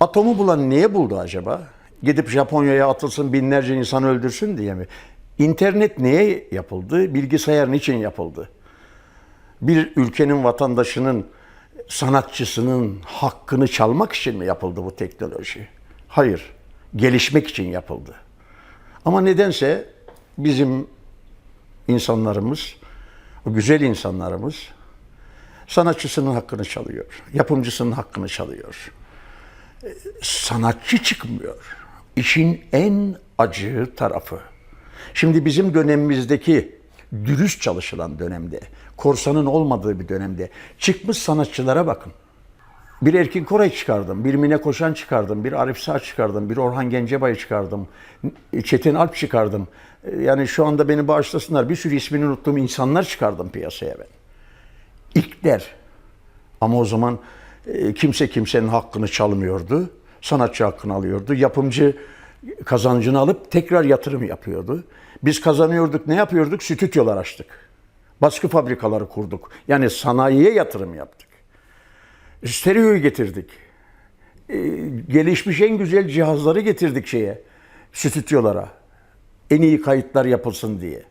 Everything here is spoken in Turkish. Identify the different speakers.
Speaker 1: Atomu bulan niye buldu acaba? Gidip Japonya'ya atılsın binlerce insan öldürsün diye mi? İnternet niye yapıldı? Bilgisayar niçin yapıldı? Bir ülkenin vatandaşının, sanatçısının hakkını çalmak için mi yapıldı bu teknoloji? Hayır. Gelişmek için yapıldı. Ama nedense bizim insanlarımız, o güzel insanlarımız sanatçısının hakkını çalıyor. Yapımcısının hakkını çalıyor. Sanatçı çıkmıyor. İşin en acı tarafı. Şimdi bizim dönemimizdeki dürüst çalışılan dönemde, korsanın olmadığı bir dönemde çıkmış sanatçılara bakın. Bir Erkin Koray çıkardım, bir Mine Koşan çıkardım, bir Arif Sağ çıkardım, bir Orhan Gencebay çıkardım, Çetin Alp çıkardım. Yani şu anda beni bağışlasınlar bir sürü ismini unuttuğum insanlar çıkardım piyasaya ben. İlkler. Ama o zaman kimse kimsenin hakkını çalmıyordu. Sanatçı hakkını alıyordu. Yapımcı kazancını alıp tekrar yatırım yapıyordu. Biz kazanıyorduk, ne yapıyorduk? Stüdyolar açtık. Baskı fabrikaları kurduk. Yani sanayiye yatırım yaptık. Stereoyu getirdik. Ee, gelişmiş en güzel cihazları getirdik şeye, stüdyolara. En iyi kayıtlar yapılsın diye.